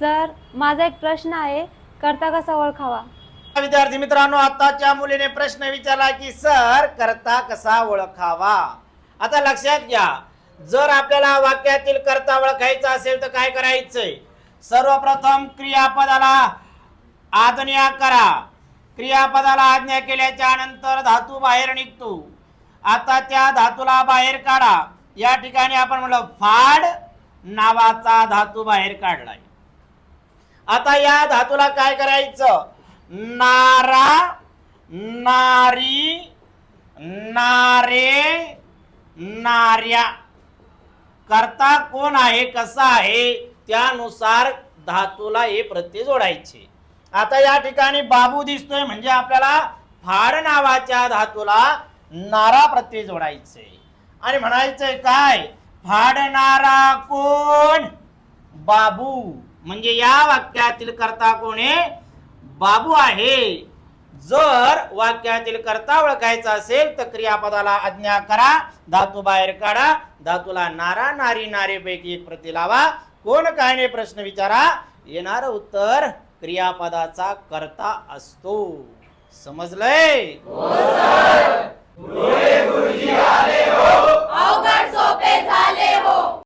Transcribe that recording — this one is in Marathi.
सर माझा एक प्रश्न आहे. करता कसा ओळखावा विद्यार्थी मित्रांनो आताच्या मुलीने प्रश्न विचारला की सर करता कसा ओळखावा? आता लक्षात घ्या जर आपल्याला वाक्यातील करता ओळखायचा असेल तर काय करायचंय? सर्वप्रथम क्रियापदाला आज्ञा करा. क्रियापदाला आज्ञा केल्याच्यानंतर धातू बाहेर निघतो. आता त्या धातूला बाहेर काढा. या ठिकाणी आपण म्हणलं फाड नावाचा धातू बाहेर काढलाय. आता या धातूला काय करायचं? नारा नारी नारे नार्या. करता कोण आहे कसा आहे त्यानुसार धातूला हे प्रत्यय जोडायचे. आता या ठिकाणी बाबू दिसतोय म्हणजे आपल्याला फाड नावाच्या धातूला नारा प्रत्यय जोडायचे. आणि म्हणायचंय काय? फाडणारा कोण? बाबू. म्हणजे या वाक्यातील करता कोणे बाबू आहे. जर वाक्यातील करता ओळखायचा असेल तर क्रियापदाला आज्ञा करा. धातू बाहेर काढा. धातूला नारा नारी नारेपैकी एक प्रती लावा. कोण काय प्रश्न विचारा. येणार उत्तर क्रियापदाचा करता असतो. समजलंय?